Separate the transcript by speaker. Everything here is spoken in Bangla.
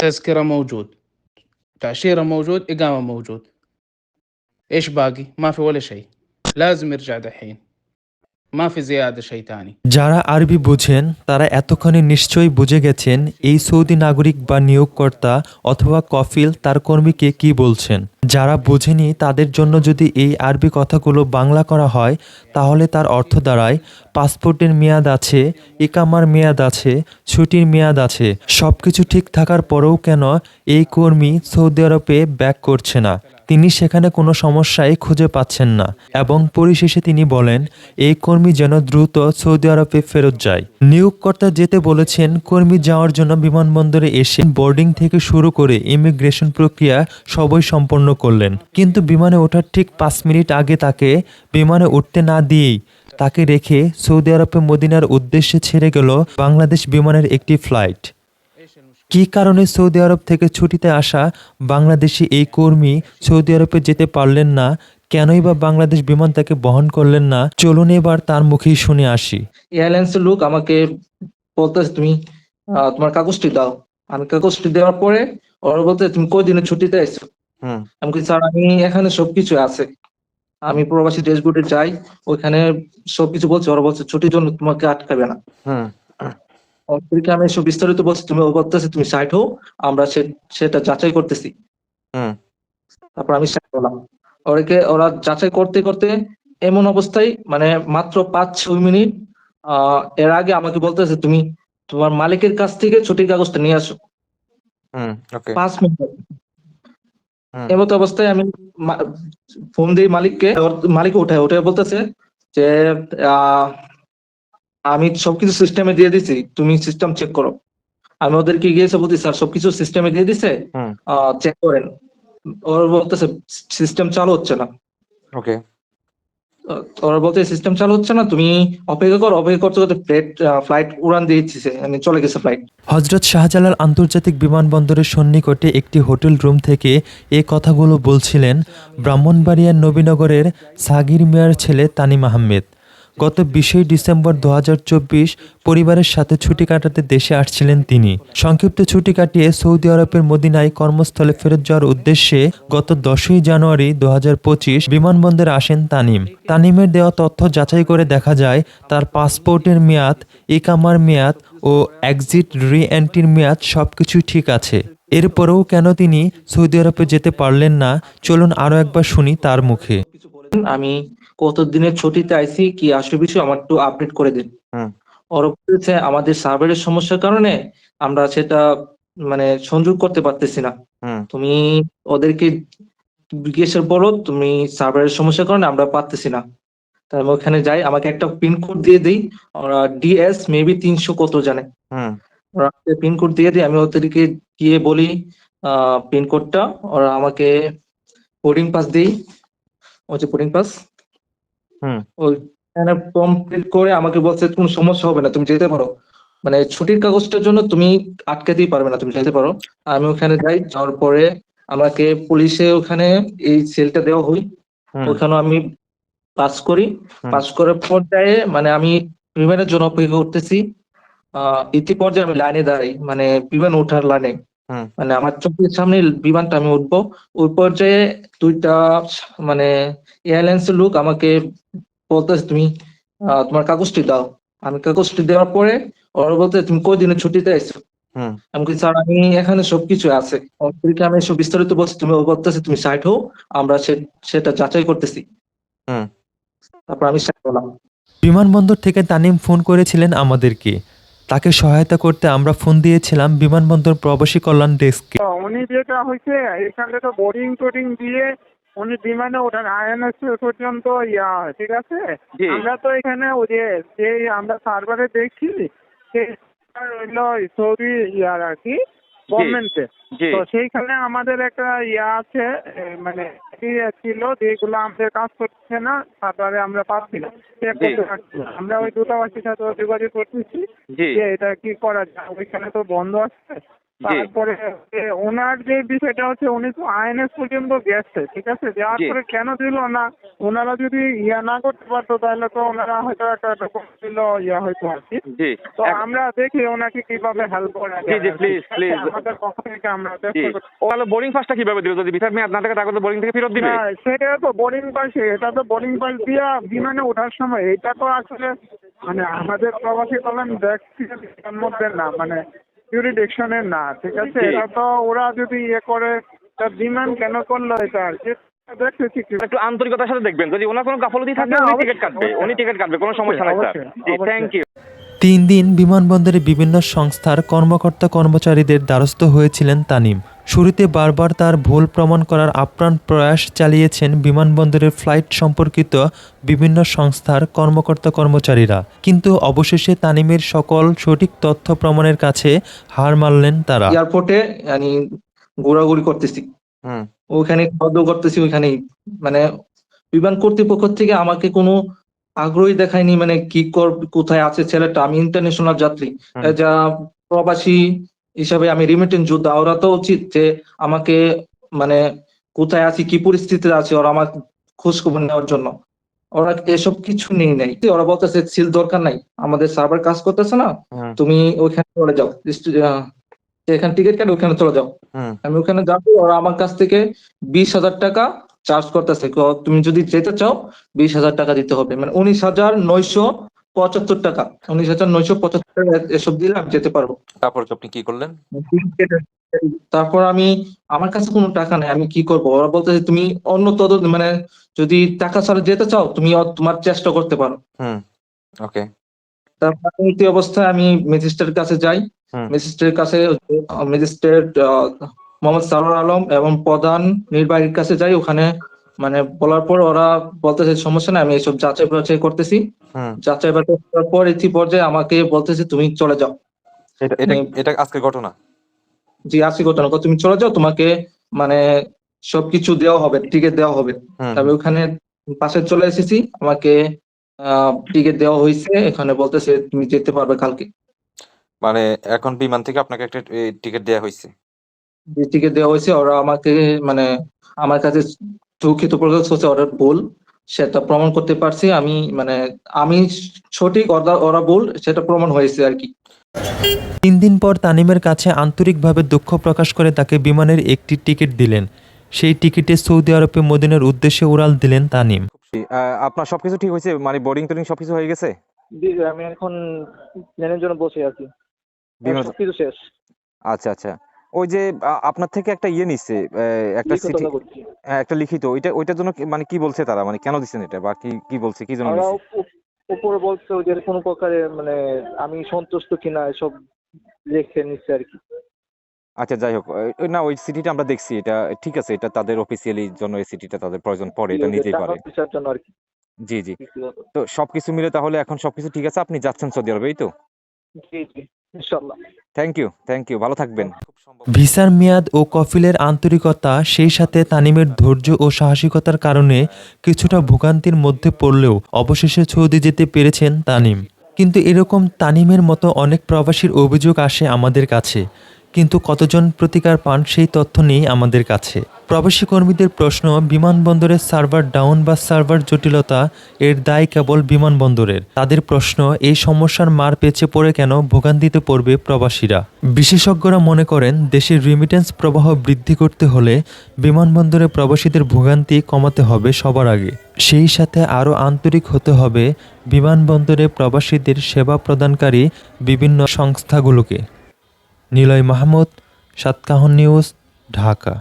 Speaker 1: تذكرة موجود تأشيرة موجود إقامة موجود. إيش باقي؟ ما في ولا شيء. لازم يرجع دحين.
Speaker 2: যারা আরবি বুঝেন, তারা এতক্ষণে নিশ্চয়ই বুঝে গেছেন এই সৌদি নাগরিক বা নিয়োগকর্তা অথবা কফিল তার কর্মীকে কি বলছেন। যারা বোঝেনি, তাদের জন্য যদি এই আরবি কথাগুলো বাংলা করা হয়, তাহলে তার অর্থ দাঁড়ায়, পাসপোর্টের মেয়াদ আছে, ইকামার মেয়াদ আছে, ছুটির মেয়াদ আছে সব কিছু ঠিক থাকার পরেও কেন এই কর্মী সৌদি আরবে ব্যাক করছে না? তিনি সেখানে কোনো সমস্যাই খুঁজে পাচ্ছেন না এবং পরিশেষে তিনি বলেন, এই কর্মী যেন দ্রুত সৌদি আরবে ফেরত যায়। নিয়োগকর্তা যেতে বলেছেন, কর্মী যাওয়ার জন্য বিমানবন্দরে এসে বোর্ডিং থেকে শুরু করে ইমিগ্রেশন প্রক্রিয়া সবই সম্পন্ন করলেন। কিন্তু বিমানে ওঠার ঠিক পাঁচ মিনিট আগে তাকে বিমানে উঠতে না দিয়েই তাকে রেখে সৌদি আরবে মদিনার উদ্দেশ্যে ছেড়ে গেল বাংলাদেশ বিমানের একটি ফ্লাইট। কী কারণে সৌদি আরব থেকে ছুটিতে আসা বাংলাদেশি এই কর্মী সৌদি আরবে যেতে পারলেন না? কেনই বা বাংলাদেশ বিমান তাকে বহন করলেন না? চলুন এবার তার মুখেই শুনে আসি।
Speaker 3: এয়ারলাইন্সের লোক আমাকে বলতেছে তুমি আহ, তোমার কাগজটি দাও। আমি কাগজটি দেওয়ার পরে ওরা বলতে তুমি কয়দিনের ছুটিতে আইছো?
Speaker 4: হুম।
Speaker 3: আমি স্যার আমি এখানে সবকিছু আছে। আমি প্রবাসী ড্যাশবোর্ডে যাই ওইখানে সবকিছু বলছে। ওরা বলছে ছুটির জন্য তোমাকে আটকাবে না।
Speaker 4: হুম
Speaker 3: আমি সব বিস্তারিত বলছি তুমি ও বলতেছে তুমি সাইড হও আমরা সেটা যাচাই করতেছি।
Speaker 4: হুম।
Speaker 3: তারপর আমি সাইড হলাম। ওরাকে ওরা যাচাই করতে করতে এমন অবস্থায় মানে মাত্র পাঁচ ছয় মিনিট এর আগে আমাকে বলতেছে তুমি তোমার মালিকের কাছ থেকে ছুটির কাগজটা নিয়ে আসো। পাঁচ মিনিট। এমতো অবস্থায় আমি ফোন দিই মালিককে মালিক উঠায় উঠে বলতেছে যে আহ, আমি সবকিছু সিস্টেমে দিয়ে দিছি তুমি সিস্টেম চেক করো। আমি ওদেরকে গিয়েছে বলছি স্যার সবকিছু সিস্টেমে দিয়ে দিছে চেক করেন। ওরা বলতেছে সিস্টেম চালু হচ্ছে না।
Speaker 4: ওকে
Speaker 3: ওরা বলতে সিস্টেম চালু হচ্ছে না তুমি অপেক্ষা করো অপেক্ষা করতে করতে ফ্লাইট ফ্লাইট উড়ান দিয়ে দিচ্ছে মানে চলে গেছে ফ্লাইট
Speaker 2: হজরত শাহজালাল আন্তর্জাতিক বিমানবন্দরের সন্নিকটে একটি হোটেল রুম থেকে এ কথাগুলো বলছিলেন ব্রাহ্মণবাড়িয়ার নবীনগরের সাগির মিয়ার ছেলে তানিম আহমেদ। গত বিশে ডিসেম্বর দু হাজার চব্বিশ পরিবারের সাথে ছুটি কাটাতে দেশে আসছিলেন তিনি। সংক্ষিপ্ত ছুটি কাটিয়ে সৌদি আরবের মদিনায় কর্মস্থলে ফেরত যাওয়ার উদ্দেশ্যে গত দশই জানুয়ারি দু হাজার পঁচিশ বিমানবন্দরে আসেন তানিম। তানিমের দেওয়া তথ্য যাচাই করে দেখা যায়, তার পাসপোর্টের মেয়াদ, ইকামার মেয়াদ ও এক্সিট রি এন্ট্রির মেয়াদ সবকিছুই ঠিক আছে। এরপরেও কেন তিনি সৌদি আরবে যেতে পারলেন না, চলুন আরও একবার শুনি তার মুখে।
Speaker 3: আমি কত দিনের ছুটিতে আইছি কি আসবে বিষয় আমার একটু আপডেট করে দিন। ওরা বলেছে আমাদের সার্ভারের সমস্যার কারণে আমরা সেটা মানে সংযোগ করতে পারতেছি না। তুমি ওদেরকে জিজ্ঞেসের বলো তুমি সার্ভারের সমস্যার কারণে আমরা পারতেছি না। তাই আমি ওখানে যাই আমাকে একটা পিনকোড দিয়ে দিই ওরা ডিএস মেবি তিনশো কত জানে। ওরা পিনকোড দিয়ে দিই আমি ওদেরকে গিয়ে বলি পিনকোডটা ওরা আমাকে বোর্ডিং পাস দিই ওই যে বোর্ডিং পাস
Speaker 4: হুম।
Speaker 3: ওইখানে কমপ্লিট করে আমাকে বলছে কোনো সমস্যা হবে না তুমি যেতে পারো। মানে ছুটির কাগজটার জন্য তুমি আটকাতেই পারবে না তুমি যেতে পারো। আমি ওখানে যাই যাওয়ার পরে আমাকে পুলিশে ওখানে এই সেলটা দেওয়া হই ওখানে আমি পাস করি। পাস করার পর্যায়ে মানে আমি বিমানের জন্য অপেক্ষা করতেছি আহ ইতিপর্যায়ে আমি লাইনে দাঁড়াই। মানে বিমান ওঠার লাইনে মানে আমার চোখের সামনে বিমানটা আমি উঠবো। ওই পর্যায়ে দুইটা মানে এয়ারলাইন্স এর লোক আমাকে বলতেছে তুমি আহ, তোমার কাগজটি দাও। আমি কাগজটি দেওয়ার পরে ওরা বলতে তুমি কয় দিনের ছুটিতে আইছো? আমি বলছি, স্যার আমি এখানে সবকিছু আছে। ওদেরকে আমি সব বিস্তারিত বলছি। তুমি ও বলতেছে তুমি সাইড হও আমরা সেটা যাচাই করতেছি। তারপর আমি সাইড হলাম।
Speaker 2: বিমানবন্দর থেকে তানিম ফোন করেছিলেন আমাদেরকে। তাকে সহায়তা করতে আমরা ফোন দিয়েছিলাম বিমানবন্দর প্রবাসী কল্যাণ ডেস্ককে
Speaker 5: উনি যেটা হয়েছে এখানে তো বোর্ডিং টোডিং দিয়ে উনি বিমানে ওঠান আইএনএস পর্যন্ত ইয়া ঠিক আছে। আমরা তো এখানে ওই যে যে আমরা সার্ভারে দেখছি সেই হইল সৌদি ইয়ার আর কি গভর্নমেন্টে তো সেইখানে আমাদের একটা ইয়া আছে মানে ছিল যেগুলো আমাদের কাজ করছে না তারপরে আমরা পাচ্ছি না। আমরা ওই দূতাবাসের সাথে যোগাযোগ করতেছি যে এটা কি করা যায়। ওইখানে তো বন্ধ আছে। তারপরে এ, ওনার যে বিষয়টা হচ্ছে উনি তো আইএনএস পর্যন্ত গেছে ঠিক আছে? যাওয়ার পরে কেন দিল না? ওনারা যদি ইয়া না করতে পারতো তাহলে তো ওনারা হয়তো একটা ডকুমেন্ট দিল ইয়া হয়তো আর কি। তো আমরা দেখি ওনাকে কীভাবে হেল্প করা
Speaker 4: জি, জি, please, please.
Speaker 5: আমাদের পক্ষ থেকে আমরা
Speaker 4: ও হলো বোর্ডিং পাসটা কীভাবে দিল? যদি ভিসার মেয়াদ না থাকে তাকে তো বোর্ডিং থেকে ফেরত দিবে।
Speaker 5: না সেটা তো বোর্ডিং পাস এটা তো বোর্ডিং পাস দিয়া বিমানে ওঠার সময় এটা তো আসলে মানে আমাদের প্রবাসী কল্যাণ দেখছি মধ্যে না মানে জুরিডিকশনের না ঠিক আছে। এটা তো ওরা যদি ইয়ে করে তার ডিমান্ড কেন করল এটা? আর কি দেখতেছি
Speaker 4: একটু আন্তরিকতার সাথে দেখবেন। যদি ওনার কোনো গাফলতি থাকে উনি
Speaker 5: অবশ্যই,
Speaker 4: টিকিট কাটবে। উনি টিকিট কাটবে কোনো সমস্যা নাই স্যার। থ্যাংক ইউ
Speaker 2: তিন দিন বিমানবন্দরে বিভিন্ন সংস্থার কর্মকর্তা কর্মচারীদের দ্বারস্থ হয়েছিলেন তানিম। শুরুতে বারবার তার ভুল প্রমাণ করার আপ্রাণ প্রয়াস চালিয়েছেন বিমানবন্দরের ফ্লাইট সম্পর্কিত বিভিন্ন সংস্থার কর্মকর্তা কর্মচারীরা। কিন্তু অবশেষে তানিমের সকল সঠিক তথ্য প্রমাণের কাছে হার মানলেন তারা।
Speaker 3: এয়ারপোর্টে মানে ঘোরাঘুরি করতেছি। ওখানে খাওয়া দাওয়া করতেছি ওইখানেই মানে বিমান কর্তৃপক্ষ থেকে আমাকে কোনো আগ্রহী দেখায়নি মানে কি কর কোথায় আছে ছেলেটা? আমি ইন্টারন্যাশনাল যাত্রী যা প্রবাসী হিসাবে আমি রিমিটেন্স যোদ্ধা। ওরা তো উচিত যে আমাকে মানে কোথায় আছি কি পরিস্থিতিতে আছে ওরা আমার খোঁজ খবর নেওয়ার জন্য। ওরা এসব কিছু নেই নাই। ওরা বলতেছে সিল দরকার নাই। আমাদের সার্ভার কাজ করতেছে না। তুমি ওইখানে চলে যাও। এখানে টিকিট কাটে ওখানে চলে যাও। আমি ওখানে যাব ওরা আমার কাছ থেকে বিশ হাজার টাকা চার্জ করতেছে। তুমি যদি যেতে চাও বিশ হাজার টাকা দিতে হবে। মানে উনিশ হাজার নয়শো পঁচাত্তর টাকা। উনিশ হাজার নয়শো পঁচাত্তর টাকা এসব দিলে আমি যেতে পারব।
Speaker 4: তারপর আপনি কি করলেন?
Speaker 3: তারপর আমি আমার কাছে কোনো টাকা নেই। আমি কি করব? ওরা বলতেছে তুমি অন্য তদ মানে যদি টাকা ছাড়া যেতে চাও তুমি তোমার চেষ্টা করতে পারো।
Speaker 4: হুম ওকে।
Speaker 3: তারপর এই অবস্থায় আমি ম্যাজিস্ট্রেটের কাছে যাই। ম্যাজিস্ট্রেটের কাছে ম্যাজিস্ট্রেট মোহাম্মদ সারোয়ার আলম এবং প্রধান নির্বাহীর কাছে যাই ওখানে মানে বলার পর ওরা বলতেছে সমস্যা নাই আমি এইসব যাচাই বাছাই করতেছি। যাচাই বাছাই করার পর ইতি পর্যায়ে আমাকে বলতেছে তুমি চলে যাও।
Speaker 4: এটা এটা আজকের ঘটনা?
Speaker 3: জি আসি ঘটনা। তুমি চলে যাও তোমাকে মানে সবকিছু দেওয়া হবে টিকিট দেওয়া হবে। তবে ওখানে পাশে চলে এসেছি আমাকে টিকিট দেওয়া হয়েছে এখানে বলতেছে তুমি যেতে পারবে কালকে।
Speaker 4: মানে এখন বিমান থেকে আপনাকে একটা টিকিট দেওয়া হয়েছে?
Speaker 3: যে দেওয়া হয়েছে ওরা আমাকে মানে আমার কাছে দুঃখিত প্রকাশ হচ্ছে ওরা ভুল সেটা প্রমাণ করতে পারছি। আমি মানে আমি সঠিক ওরা ওরা ভুল সেটা প্রমাণ হয়েছে আর কি।
Speaker 2: তিন দিন পর তানিমের কাছে আন্তরিকভাবে দুঃখ প্রকাশ করে তাকে বিমানের একটি টিকিট দিলেন। সেই টিকিটে সৌদি আরবে মদিনার উদ্দেশ্যে উড়াল দিলেন তানিম।
Speaker 4: আহ, আপনার সবকিছু ঠিক হয়েছে? মানে বোর্ডিং টোডিং সবকিছু হয়ে গেছে?
Speaker 6: জি আমি এখন প্লেনের জন্য বসে আছি।
Speaker 4: বিমান
Speaker 6: সবকিছু শেষ।
Speaker 4: আচ্ছা আচ্ছা। ওই যে আপনার থেকে একটা ইয়ে নিচ্ছে একটা
Speaker 6: লিখিত
Speaker 4: চিঠি। হ্যাঁ, একটা লিখিত। ওইটা ওইটার জন্য কি- মানে কি বলছে তারা? মানে কেন দিচ্ছেন এটা? বা কি কি বলছে? কি জন্য
Speaker 6: উপরে বলছে যে কোনো প্রকারে মানে আমি সন্তুষ্ট কিনা এসব লিখে নিচ্ছে আর কি।
Speaker 4: আচ্ছা যাই হোক না ওই সিটিটা আমরা দেখছি। এটা ঠিক আছে এটা তাদের অফিসিয়ালি জন্য এই সিটিটা তাদের প্রয়োজন পড়ে এটা নিতেই পারে। জি জি। তো সবকিছু মিলে তাহলে এখন সবকিছু ঠিক আছে? আপনি যাচ্ছেন সৌদি আরবে এই তো?
Speaker 6: জি জি ইনশাল্লাহ।
Speaker 4: থ্যাংক ইউ থ্যাংক ইউ ভালো থাকবেন।
Speaker 2: ভিসার মেয়াদ ও কফিলের আন্তরিকতা, সেই সাথে তানিমের ধৈর্য ও সাহসিকতার কারণে কিছুটা ভোগান্তির মধ্যে পড়লেও অবশেষে সৌদি যেতে পেরেছেন তানিম। কিন্তু এরকম তানিমের মতো অনেক প্রবাসীর অভিযোগ আসে আমাদের কাছে। কিন্তু কতজন প্রতিকার পান সেই তথ্য নেই আমাদের কাছে। প্রবাসী কর্মীদের প্রশ্ন বিমানবন্দরের সার্ভার ডাউন বা সার্ভার জটিলতা, এর দায় কেবল বিমানবন্দরের। তাদের প্রশ্ন, এই সমস্যার মার পেছে পড়ে কেন ভোগান্তিতে পড়বে প্রবাসীরা? বিশেষজ্ঞরা মনে করেন, দেশের রিমিটেন্স প্রবাহ বৃদ্ধি করতে হলে বিমানবন্দরে প্রবাসীদের ভোগান্তি কমাতে হবে সবার আগে। সেই সাথে আরও আন্তরিক হতে হবে বিমানবন্দরে প্রবাসীদের সেবা প্রদানকারী বিভিন্ন সংস্থাগুলোকে। নিলয় মাহমুদ সাতকাহন নিউজ ঢাকা।